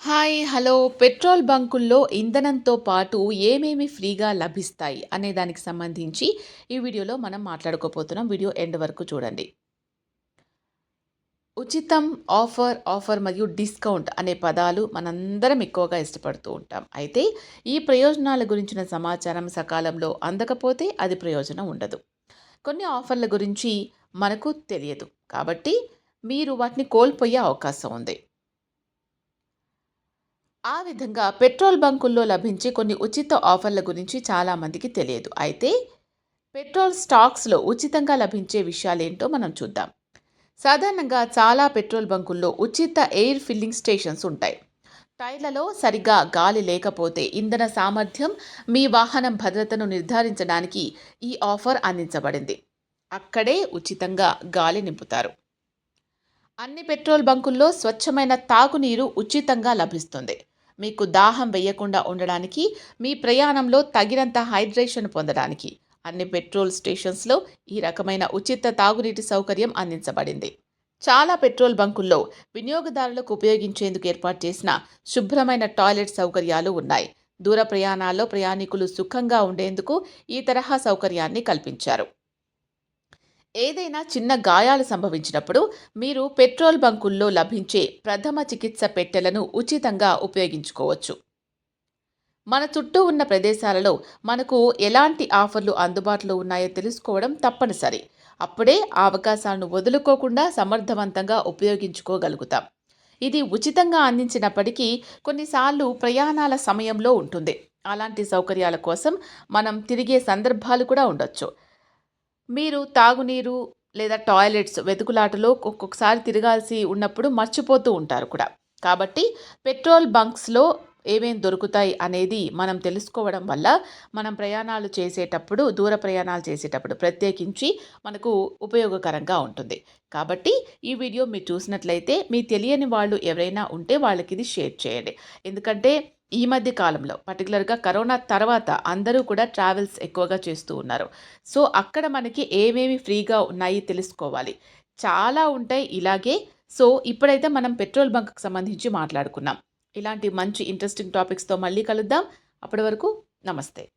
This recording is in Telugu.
Hi hello. పెట్రోల్ బంకుల్లో ఇంధనంతో పాటు ఏమేమి ఫ్రీగా లభిస్తాయి అనే దానికి సంబంధించి ఈ వీడియోలో మనం మాట్లాడుకోపోతున్నాం వీడియో ఎండ్ వరకు చూడండి. ఉచితం ఆఫర్ ఆఫర్ మరియు డిస్కౌంట్ అనే పదాలు మనందరం ఎక్కువగా ఇష్టపడుతూ ఉంటాం. అయితే ఈ ప్రయోజనాల గురించిన సమాచారం సకాలంలో అందకపోతే అది ప్రయోజనం ఉండదు. కొన్ని ఆఫర్ల గురించి మనకు తెలియదు. కాబట్టి మీరు వాటిని కోల్పోయే అవకాశం ఉంది. ఆ విధంగా పెట్రోల్ బంకుల్లో లభించే కొన్ని ఉచిత ఆఫర్ల గురించి చాలామందికి తెలియదు. అయితే పెట్రోల్ స్టాక్స్లో ఉచితంగా లభించే విషయాలేంటో మనం చూద్దాం. సాధారణంగా చాలా పెట్రోల్ బంకుల్లో ఉచిత ఎయిర్ ఫిల్లింగ్ స్టేషన్స్ ఉంటాయి. టైర్లలో సరిగా గాలి లేకపోతే ఇంధన సామర్థ్యం మీ వాహనం భద్రతను నిర్ధారించడానికి ఈ ఆఫర్ అందించబడింది. అక్కడే ఉచితంగా గాలి నింపుతారు. అన్ని పెట్రోల్ బంకుల్లో స్వచ్ఛమైన తాగునీరు ఉచితంగా లభిస్తుంది. మీకు దాహం వేయకుండా ఉండడానికి మీ ప్రయాణంలో తగినంత హైడ్రేషన్ పొందడానికి. అన్ని పెట్రోల్ స్టేషన్స్లో ఈ రకమైన ఉచిత తాగునీటి సౌకర్యం అందించబడింది. చాలా పెట్రోల్ బంకుల్లో వినియోగదారులకు ఉపయోగించేందుకు ఏర్పాటు చేసిన శుభ్రమైన టాయిలెట్ సౌకర్యాలు ఉన్నాయి. దూర ప్రయాణాల్లో ప్రయాణికులు సుఖంగా ఉండేందుకు ఈ తరహా సౌకర్యాన్ని కల్పించారు. ఏదైనా చిన్న గాయాలు సంభవించినప్పుడు మీరు పెట్రోల్ బంకుల్లో లభించే ప్రథమ చికిత్స పెట్టెలను ఉచితంగా ఉపయోగించుకోవచ్చు. మన చుట్టూ ఉన్న ప్రదేశాలలో మనకు ఎలాంటి ఆఫర్లు అందుబాటులో ఉన్నాయో తెలుసుకోవడం తప్పనిసరి. అప్పుడే ఆ అవకాశాలను వదులుకోకుండా సమర్థవంతంగా ఉపయోగించుకోగలుగుతాం. ఇది ఉచితంగా అందించినప్పటికీ కొన్నిసార్లు ప్రయాణాల సమయంలో ఉంటుంది. అలాంటి సౌకర్యాల కోసం మనం తిరిగే సందర్భాలు కూడా ఉండొచ్చు. మీరు తాగునీరు లేదా టాయిలెట్స్ వెతుకులాటలో ఒక్కొక్కసారి తిరగాల్సి ఉన్నప్పుడు మర్చిపోతూ ఉంటారు కూడా. కాబట్టి పెట్రోల్ బంక్స్లో ఏమేమి దొరుకుతాయి అనేది మనం తెలుసుకోవడం వల్ల మనం ప్రయాణాలు చేసేటప్పుడు దూర ప్రయాణాలు చేసేటప్పుడు ప్రత్యేకించి మనకు ఉపయోగకరంగా ఉంటుంది. కాబట్టి ఈ వీడియో మీరు చూసినట్లయితే మీ తెలియని వాళ్ళు ఎవరైనా ఉంటే వాళ్ళకి ఇది షేర్ చేయండి. ఎందుకంటే ఈ మధ్య కాలంలో పర్టికులర్గా కరోనా తర్వాత అందరూ కూడా ట్రావెల్స్ ఎక్కువగా చేస్తూ ఉన్నారు. సో అక్కడ మనకి ఏమేమి ఫ్రీగా ఉన్నాయి తెలుసుకోవాలి. చాలా ఉంటాయి ఇలాగే. సో ఇప్పుడైతే మనం పెట్రోల్ బంక్కి సంబంధించి మాట్లాడుకున్నాం. ఇలాంటి మంచి ఇంట్రెస్టింగ్ టాపిక్స్తో మళ్ళీ కలుద్దాం. అప్పటి వరకు నమస్తే.